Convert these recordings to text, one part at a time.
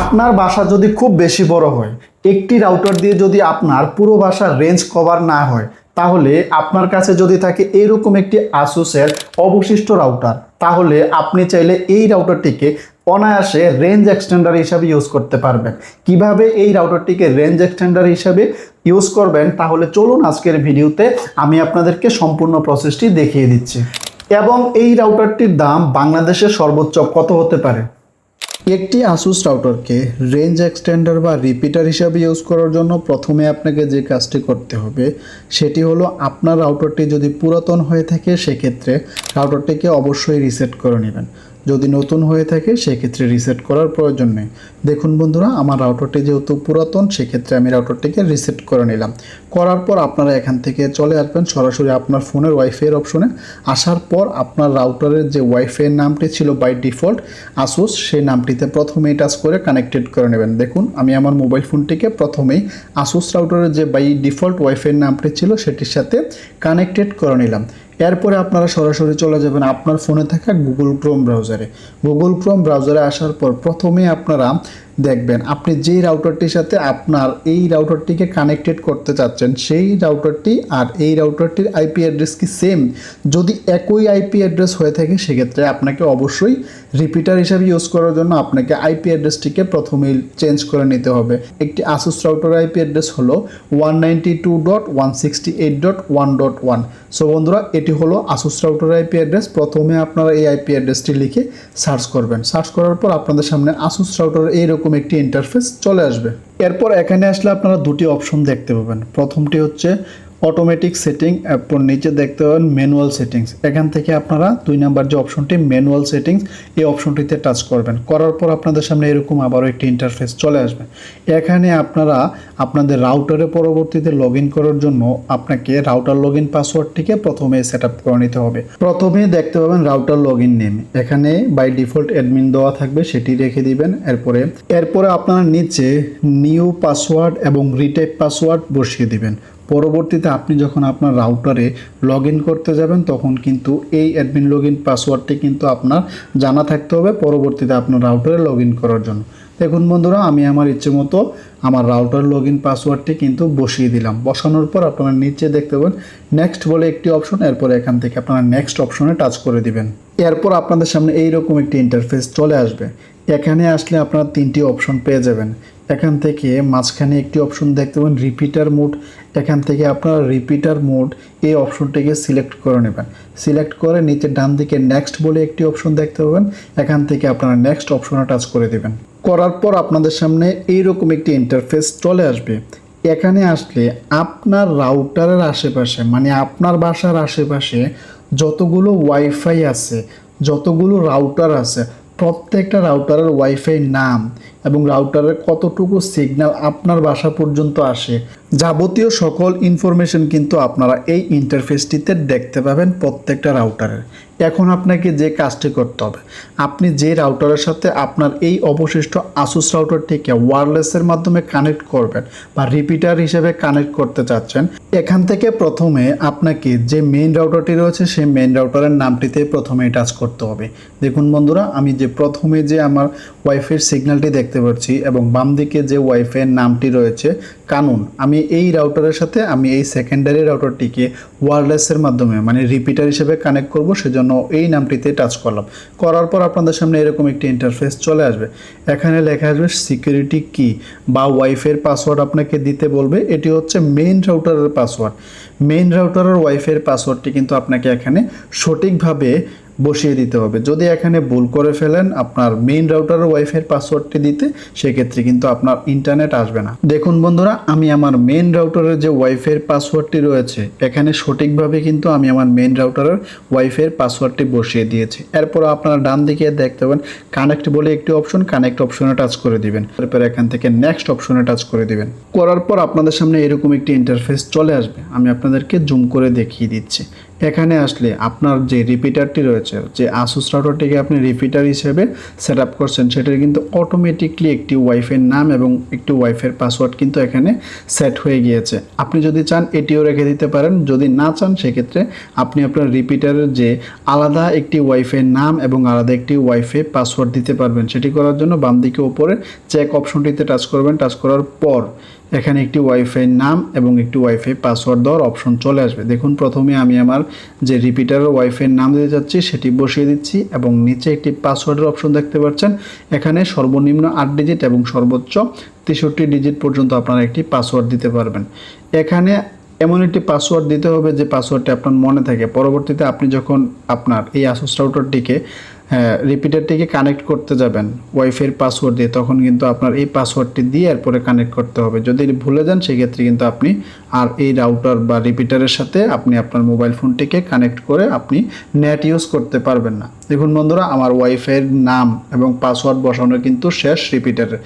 আপনার বাসা যদি খুব বেশি বড় হয়, একটি রাউটার দিয়ে যদি আপনার পুরো বাসার রেঞ্জ কভার না হয়, তাহলে আপনার কাছে যদি থাকে এরকম একটি আসুসের অবশিষ্ট রাউটার তাহলে আপনি চাইলে এই রাউটারটিকে অনায়াসে রেঞ্জ এক্সটেন্ডার হিসাবে ইউজ করতে পারবেন। কীভাবে এই রাউটারটিকে রেঞ্জ এক্সটেন্ডার হিসাবে ইউজ করবেন, তাহলে চলুন আজকের ভিডিওতে আমি আপনাদেরকে সম্পূর্ণ প্রসেসটি দেখিয়ে দিচ্ছি। এবং এই রাউটারটির দাম বাংলাদেশে সর্বোচ্চ কত হতে পারে? একটি আসুস রাউটারকে রেঞ্জ এক্সটেন্ডার বা রিপিটার হিসাবে ইউজ করার জন্য প্রথমে আপনাকে যে কাজটি করতে হবে, সেটি হলো আপনার রাউটারটি যদি পুরাতন হয়ে থাকে, সেক্ষেত্রে রাউটারটিকে অবশ্যই রিসেট করে নেবেন। যদি নতুন হয়ে থাকে, সেক্ষেত্রে রিসেট করার প্রয়োজন নেই। দেখুন বন্ধুরা, আমার রাউটারটি যেহেতু পুরাতন, সেক্ষেত্রে আমি রাউটারটিকে রিসেট করে নিলাম। করার পর আপনারা এখান থেকে চলে আসবেন সরাসরি আপনার ফোনের ওয়াইফাইয়ের অপশনে আসার পর আপনার রাউটারের যে ওয়াইফাইয়ের নামটি ছিল বাই ডিফল্ট আসুস সেই নামটিতে প্রথমেই টাচ করে কানেক্টেড করে নেবেন। দেখুন, আমি আমার মোবাইল ফোনটিকে প্রথমেই আসুস রাউটারের যে বাই ডিফল্ট ওয়াইফাইয়ের নামটি ছিল, সেটির সাথে কানেক্টেড করে নিলাম। এরপরে আপনারা সরাসরি চলে যাবেন আপনার ফোনে থাকা গুগল ক্রোম ব্রাউজারে গুগল ক্রোম ব্রাউজারে আসার পর প্রথমে আপনারা দেখবেন। আপনি যেই রাউটারটির সাথে আপনার এই রাউটারটিকে কানেক্টেড করতে চাচ্ছেন, সেই রাউটারটি আর এই রাউটারটির আইপি অ্যাড্রেস কি সেম যদি একই আইপি অ্যাড্রেস হয়ে থাকে, সেক্ষেত্রে আপনাকে অবশ্যই রিপিটার হিসাবে ইউজ করার জন্য আপনাকে আইপি অ্যাড্রেসটিকে প্রথমেই চেঞ্জ করে নিতে হবে। একটি আসুস রাউটার আইপি অ্যাড্রেস হলো one two dot one sixty eight dot one dot one so বন্ধুরা, এটি হলো আসুস রাউটার আইপি অ্যাড্রেস প্রথমে আপনারা এই আইপি অ্যাড্রেসটি লিখে সার্চ করবেন। সার্চ করার পর আপনাদের সামনে আসুস রাউটার এইরকম একটি ইন্টারফেস চলে আসবে। এরপর এখানে আসলে আপনারা দুটি অপশন দেখতে পাবেন। প্রথমটি হচ্ছে অটোমেটিক সেটিং এরপর নিচে দেখতে পাবেন ম্যানুয়াল সেটিংস এখান থেকে আপনারা দুই নাম্বার যে অপশনটি ম্যানুয়াল সেটিংস এই অপশনটিতে টাচ করবেন। করার পর আপনাদের সামনে এরকম আবারও একটি ইন্টারফেস চলে আসবে। এখানে আপনারা আপনাদের রাউটারে পরবর্তীতে লগ করার জন্য আপনাকে রাউটার লগ ইন পাসওয়ার্ডটিকে প্রথমে সেট আপ করে নিতে হবে। প্রথমে দেখতে পাবেন রাউটার লগ ইন নেম এখানে বাই ডিফল্ট অ্যাডমিন দেওয়া থাকবে, সেটি রেখে দিবেন। এরপরে এরপরে আপনারা নিচে নিউ পাসওয়ার্ড এবং রিটাইপ পাসওয়ার্ড বসিয়ে দিবেন। পরবর্তীতে আপনি যখন আপনার রাউটারে লগ করতে যাবেন, তখন কিন্তু এই অ্যাডমিন লগ ইন পাসওয়ার্ডটি কিন্তু আপনার জানা থাকতে হবে পরবর্তীতে আপনার রাউটারে লগ করার জন্য। দেখুন বন্ধুরা, আমি আমার ইচ্ছে মতো আমার রাউটার লগ ইন পাসওয়ার্ডটি কিন্তু বসিয়ে দিলাম। বসানোর পর আপনারা নিচে দেখতে পাবেন নেক্সট বলে একটি অপশন এরপর এখান থেকে আপনারা নেক্সট অপশনে টাচ করে দিবেন। এরপর আপনাদের সামনে এইরকম একটি ইন্টারফেস চলে আসবে। এখানে আসলে আপনারা তিনটি অপশন পেয়ে যাবেন। এখান থেকে মাঝখানে একটি অপশন দেখতে পাবেন রিপিটার মোড এখান থেকে আপনারা রিপিটার মোড এই অপশনটিকে সিলেক্ট করে নেবেন। সিলেক্ট করে নিচে ডান দিকে নেক্সট বলে একটি অপশন দেখতে পাবেন। এখান থেকে আপনারা নেক্সট অপশনে টাচ করে দেবেন। করার পর আপনাদের সামনে এইরকম একটি ইন্টারফেস চলে আসবে। এখানে আসলে আপনার রাউটারের আশেপাশে মানে আপনার বাসার আশেপাশে যতগুলো ওয়াইফাই আছে, যতগুলো রাউটার আছে, প্রত্যেকটা রাউটারের ওয়াইফাই নাম এবং রাউটারের কতটুকু সিগন্যাল আপনার বাসা পর্যন্ত আসে যাবতীয় সকল ইনফরমেশন কিন্তু আপনারা এই ইন্টারফেসটিতে দেখতে পাবেন প্রত্যেকটা রাউটারের এখন আপনাকে যে কাজটি করতে হবে, আপনি যে রাউটারের সাথে আপনার এই অবশিষ্ট আসুস রাউটারটিকে ওয়্যারলেসের মাধ্যমে কানেক্ট করবেন বা রিপিটার হিসেবে কানেক্ট করতে চাচ্ছেন, এখান থেকে প্রথমে আপনাকে যে মেইন রাউটারটি রয়েছে, সেই মেইন রাউটারের নামটিতে প্রথমে টাচ করতে হবে। দেখুন বন্ধুরা, আমি যে প্রথমে যে আমার ওয়াইফাইয়ের সিগন্যালটি দেখতে পাচ্ছি এবং বাম দিকে যে ওয়াইফাইয়ের নামটি রয়েছে, কানুন, আমি এই রাউটারের সাথে আমি এই সেকেন্ডারি রাউটারটিকে ওয়ারলেসের মাধ্যমে মানে রিপিটার হিসেবে কানেক্ট করব, সেজন্য এই নামটিতে টাচ করলাম। করার পর আপনাদের সামনে এরকম একটি ইন্টারফেস চলে আসবে। এখানে লেখা আসবে সিকিউরিটি কি বা ওয়াইফের পাসওয়ার্ড আপনাকে দিতে বলবে। এটি হচ্ছে মেইন রাউটারের পাসওয়ার্ড মেইন রাউটারের ওয়াইফের পাসওয়ার্ডটি কিন্তু আপনাকে এখানে সঠিকভাবে বসিয়ে দিতে হবে। যদি এখানে ভুল করে ফেলেন, আপনার মেইন রাউটারের ওয়াইফাইয়ের পাসওয়ার্ডটি দিতে, সেক্ষেত্রে কিন্তু আপনার ইন্টারনেট আসবে না। দেখুন বন্ধুরা, আমি আমার মেইন রাউটারের যে ওয়াইফাইয়ের পাসওয়ার্ডটি রয়েছে, এখানে সঠিকভাবে কিন্তু আমি আমার মেইন রাউটারের ওয়াইফাইয়ের পাসওয়ার্ডটি বসিয়ে দিয়েছি। এরপর আপনারা ডান দিকে দেখতে পাবেন কানেক্ট বলে একটি অপশন কানেক্ট অপশনে টাচ করে দিবেন। তারপর এখান থেকে নেক্সট অপশনে টাচ করে দিবেন। করার পর আপনাদের সামনে এরকম একটি ইন্টারফেস চলে আসবে। আমি আপনাদেরকে জুম করে দেখিয়ে দিচ্ছি। এখানে আসলে আপনার যে রিপিটারটি রয়েছে, যে আসুস রাউটারটিকে আপনি রিপিটার হিসেবে সেট আপ করছেন, সেটার কিন্তু অটোমেটিকলি একটি ওয়াইফের নাম এবং একটি ওয়াইফের পাসওয়ার্ড কিন্তু এখানে সেট হয়ে গিয়েছে। আপনি যদি চান এটিও রেখে দিতে পারেন, যদি না চান সেক্ষেত্রে আপনি আপনার রিপিটারের যে আলাদা একটি ওয়াইফের নাম এবং আলাদা একটি ওয়াইফে পাসওয়ার্ড দিতে পারবেন। সেটি করার জন্য বাম দিকে উপরে চেক অপশনটিতে টাচ করবেন। টাচ করার পর এখানে একটি ওয়াইফাই নাম এবং একটি ওয়াইফাই পাসওয়ার্ড দেওয়ার অপশন চলে আসবে। দেখুন, প্রথমে আমি আমার যে রিপিটার ওয়াইফের নাম দিতে যাচ্ছি, সেটি বসিয়ে দিচ্ছি এবং নিচে একটি পাসওয়ার্ডের অপশন দেখতে পাচ্ছেন। এখানে সর্বনিম্ন আট ডিজিট এবং সর্বোচ্চ তেষট্টি ডিজিট পর্যন্ত আপনারা একটি পাসওয়ার্ড দিতে পারবেন। এখানে এমন একটি পাসওয়ার্ড দিতে হবে যে পাসওয়ার্ডটি আপনার মনে থাকে। পরবর্তীতে আপনি যখন আপনার এই আসুস রাউটারটিকে রিপিটারটিকে কানেক্ট করতে যাবেন ওয়াইফাইয়ের পাসওয়ার্ড দিয়ে, তখন কিন্তু আপনার এই পাসওয়ার্ডটি দিয়ে এরপরে কানেক্ট করতে হবে। যদি ভুলে যান, সেক্ষেত্রে কিন্তু আপনি আর এই রাউটার বা রিপিটারের সাথে আপনি আপনার মোবাইল ফোনটিকে কানেক্ট করে আপনি নেট ইউজ করতে পারবেন না। দেখুন বন্ধুরা, আমার ওয়াইফাইয়ের নাম এবং পাসওয়ার্ড বসানো কিন্তু শেষ রিপিটারের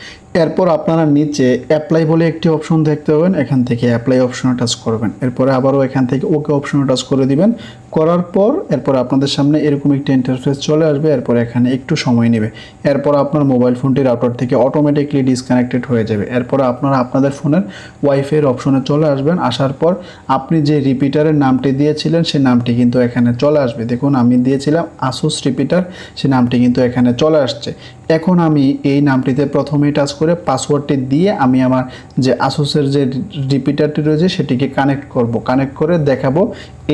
এরপর আপনারা নিচে অ্যাপ্লাই বলে একটি অপশন দেখতে পাবেন, এখান থেকে অ্যাপ্লাই অপশনে টাচ করবেন। এরপরে আবারও এখান থেকে ওকে অপশনে টাচ করে দিবেন। করার পর এরপর আপনাদের সামনে এরকম একটি ইন্টারফেস চলে আসবে, এরপর এখানে একটু সময় নেবে। এরপর আপনার মোবাইল ফোনটি রাউটার থেকে অটোমেটিকলি ডিসকানেক্টেড হয়ে যাবে। এরপর আপনারা আপনাদের ফোনের ওয়াইফাইয়ের অপশনে চলে আসবেন। আসার পর আপনি যে রিপিটারের নামটি দিয়েছিলেন সেই নামটি কিন্তু এখানে চলে আসবে। দেখুন, আমি দিয়েছিলাম আসুস রিপিটার সেই নামটি কিন্তু এখানে চলে আসছে। এখন আমি এই নামটিতে প্রথমেই টাচ করে পাসওয়ার্ডটি দিয়ে আমি আমার যে আসুসের যে রিপিটারটি রয়েছে, সেটিকে কানেক্ট করব। কানেক্ট করে দেখাবো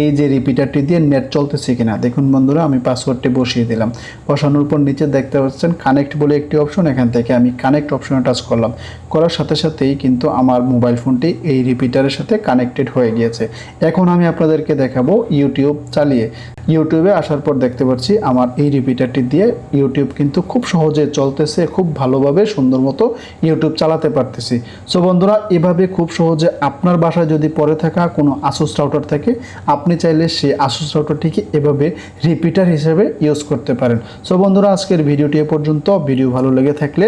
এই যে রিপিটারটি দিয়ে নেট চলতেছে কিনা? দেখুন বন্ধুরা, আমি পাসওয়ার্ডটি বসিয়ে দিলাম। বসানোর পর নিচে দেখতে পাচ্ছেন কানেক্ট বলে একটি অপশন এখান থেকে আমি কানেক্ট অপশনে টাচ করলাম। করার সাথে সাথেই কিন্তু আমার মোবাইল ফোনটি এই রিপিটারের সাথে কানেক্টেড হয়ে গিয়েছে। এখন আমি আপনাদেরকে দেখাবো ইউটিউব চালিয়ে। ইউটিউবে আসার পর দেখতে পাচ্ছি আমার এই রিপিটারটি দিয়ে ইউটিউব কিন্তু খুব সহজে চলতেছে, খুব ভালোভাবে সুন্দর মতো ইউটিউব চালাতে পারতেছি। সো বন্ধুরা, এভাবে খুব সহজে আপনার বাসায় যদি পরে থাকা কোনো আসুস রাউটার থাকে, আপনি চাইলে সেই আসুস রাউটারটিকে এভাবে রিপিটার হিসেবে ইউজ করতে পারেন। সো বন্ধুরা, আজকের ভিডিওটি এ পর্যন্ত। ভিডিও ভালো লেগে থাকলে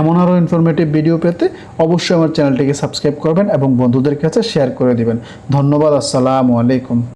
এমন আরও ইনফরমেটিভ ভিডিও পেতে অবশ্যই আমার চ্যানেলটিকে সাবস্ক্রাইব করবেন এবং বন্ধুদের কাছে শেয়ার করে দিবেন। ধন্যবাদ, আসসালামু আলাইকুম।